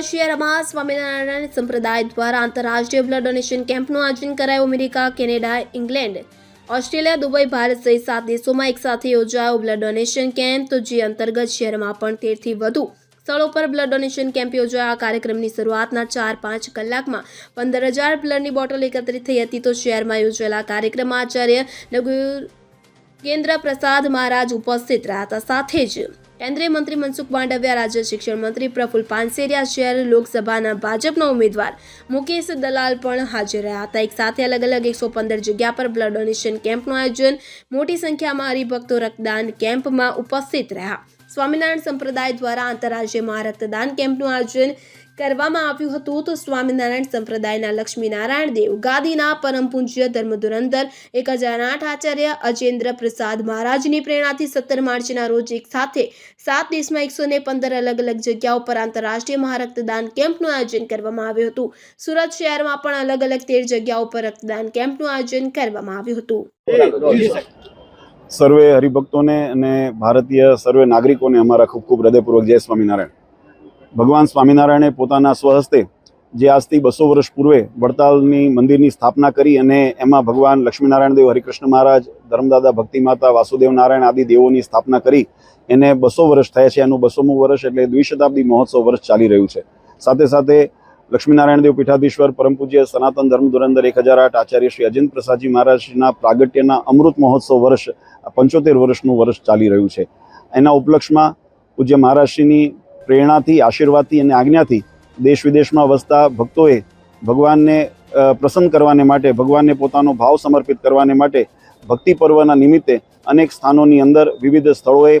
સુરત શહેરમાં સ્વામિનારાયણ સંપ્રદાય દ્વારા આંતરરાષ્ટ્રીય બ્લડ ડોનેશન કેમ્પનું આયોજન કરાયું America, Canada, England, Australia, Dubai, Bharat સહિત સાત દેશોમાં એકસાથે યોજાયો બ્લડ ડોનેશન કેમ્પ. તો જે અંતર્ગત શહેરમાં પણ તેરથી વધુ સ્થળો પર બ્લડ ડોનેશન કેમ્પ યોજાયા. આ કાર્યક્રમની શરૂઆતના ચાર પાંચ કલાકમાં પંદર હજાર બ્લડની બોટલ એકત્રિત થઈ હતી. તો શહેરમાં યોજાયેલા કાર્યક્રમમાં આચાર્ય લઘુ કેન્દ્ર પ્રસાદ મહારાજ ઉપસ્થિત રહ્યા હતા. સાથે જ કેન્દ્રીય મંત્રી મનસુખ માંડવિયા રાજ્ય શિક્ષણ મંત્રી પ્રફુલ પાનસેરિયા શહેર લોકસભાના ભાજપના ઉમેદવાર મુકેશ દલાલ પણ હાજર રહ્યા હતા. એક સાથે અલગ અલગ એકસો પંદર જગ્યા પર બ્લડ ડોનેશન કેમ્પનું આયોજન, મોટી સંખ્યામાં હરિભક્તો રક્તદાન કેમ્પમાં ઉપસ્થિત રહ્યા. સ્વામિનારાયણ સંપ્રદાય દ્વારા આંતરરાજ્યમાં રક્તદાન કેમ્પનું આયોજન કરવામાં આવ્યું હતું તો સ્વામિનારાયણ સંપ્રદાયના લક્ષ્મીનારાયણ દેવ ગાદીના પરમ પૂજ્ય ધર્મધુરંધર એક હજાર આઠ આચાર્ય અજેન્દ્ર પ્રસાદ મહારાજની પ્રેરણાથી સત્તર માર્ચના રોજ એક સાથે સાત દેશમાં એકસો ને પંદર અલગ અલગ જગ્યાઓ પર આંતરરાષ્ટ્રીય મહારક્તદાન કેમ્પનું આયોજન કરવામાં આવ્યું હતું. સુરત શહેરમાં પણ અલગ અલગ તેર જગ્યાઓ પર રક્તદાન કેમ્પનું આયોજન કરવામાં આવ્યું હતું. સર્વે હરિભક્તોને અને ભારતીય સર્વે નાગરિકોને અમારા ખૂબ ખૂબ હૃદયપૂર્વક જય સ્વામિનારાયણ. ભગવાન સ્વામિનારાયણે પોતાના સ્વહસ્તે જે આજથી બસો વર્ષ પૂર્વે વડતાલની મંદિરની સ્થાપના કરી અને એમાં ભગવાન લક્ષ્મીનારાયણ દેવ, હરિકૃષ્ણ મહારાજ, ધર્મદાદા ભક્તિ માતા, વાસુદેવ નારાયણ આદિ દેવોની સ્થાપના કરી એને બસો વર્ષ થયા છે. એનું બસોમું વર્ષ એટલે દ્વિશતાબ્દી મહોત્સવ વર્ષ ચાલી રહ્યું છે. સાથે સાથે લક્ષ્મીનારાયણ દેવ પીઠાધીશ્વર, પરમ પૂજ્ય, સનાતન ધર્મ ધુરંધર એક હજાર આઠ આચાર્ય શ્રી અજિંત પ્રસાદજી મહારાજના પ્રાગટ્યના અમૃત મહોત્સવ વર્ષ, પંચોતેર વર્ષનું વર્ષ ચાલી રહ્યું છે. એના ઉપલક્ષમાં પૂજ્ય મહારાજશ્રીની પ્રેરણાથી, આશીર્વાદથી અને આજ્ઞાથી દેશ વિદેશમાં વસતા ભક્તોએ ભગવાનને પ્રસન્ન કરવાને માટે, ભગવાનને પોતાનો ભાવ સમર્પિત કરવાને માટે ભક્તિ પર્વના નિમિત્તે અનેક સ્થાનોની અંદર વિવિધ સ્થળોએ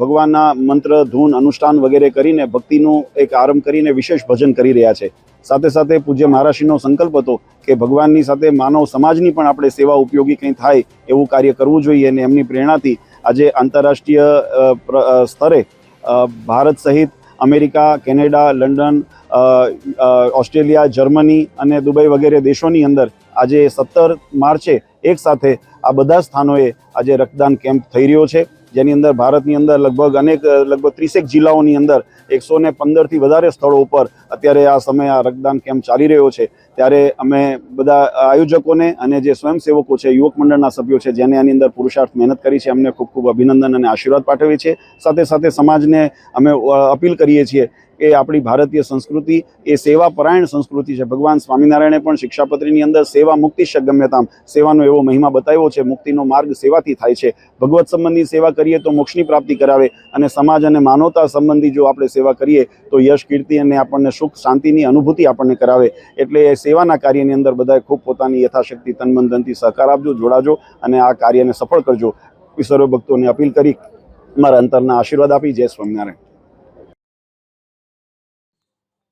ભગવાનના મંત્ર, ધૂન, અનુષ્ઠાન વગેરે કરીને ભક્તિનું એક આરંભ કરીને વિશેષ ભજન કરી રહ્યા છે. સાથે સાથે પૂજ્ય મહારાષ્ટ્રીનો સંકલ્પ હતો કે ભગવાનની સાથે માનવ સમાજની પણ આપણે સેવા ઉપયોગી કંઈ થાય એવું કાર્ય કરવું જોઈએ અને એમની પ્રેરણાથી આજે આંતરરાષ્ટ્રીય સ્તરે ભારત સહિત America, Canada, London Australia, Germany અને દુબઈ વગેરે દેશોની અંદર આજે સત્તર માર્ચે એક સાથે આ બધા સ્થાનોએ આજે રક્તદાન કેમ્પ થઈ રહ્યો છે. જેની અંદર ભારતની અંદર લગભગ અનેક, લગભગ ત્રીસેક જિલ્લાઓની અંદર એકસો ને પંદરથી વધારે સ્થળો ઉપર અત્યારે આ સમયે આ રક્તદાન કેમ્પ ચાલી રહ્યો છે. ત્યારે અમે બધા આયોજકોને અને જે સ્વયંસેવકો છે, યુવક મંડળના સભ્યો છે, જેને આની અંદર પુરુષાર્થ મહેનત કરી છે, અમને ખૂબ ખૂબ અભિનંદન અને આશીર્વાદ પાઠવીએ છીએ. સાથે સાથે સમાજને અમે અપીલ કરીએ છીએ કે આપણી ભારતીય સંસ્કૃતિ, એ સેવા પરાયણ સંસ્કૃતિ છે. ભગવાન સ્વામિનારાયણે પણ શિક્ષાપત્રીની અંદર સેવા મુક્તિ સગમ્યતામ સેવાનો એવો મહિમા બતાવ્યો છે. મુક્તિનો માર્ગ સેવાથી થાય છે. ભગવત સંબંધી સેવા કરીએ તો મોક્ષની પ્રાપ્તિ કરાવે અને સમાજ અને માનવતા સંબંધી જો આપણે સેવા કરીએ તો યશ, કીર્તિ અને આપણને સુખ, શાંતિની અનુભૂતિ આપણને કરાવે. એટલે એ સેવાના કાર્યની અંદર બધાએ ખૂબ પોતાની યથાશક્તિ તન મન ધનથી સહકાર આપજો, જોડાજો અને આ કાર્યને સફળ કરજો. સર્વ ભક્તોને અપીલ કરી, મારા અંતરના આશીર્વાદ આપી. જય સ્વામિનારાયણ.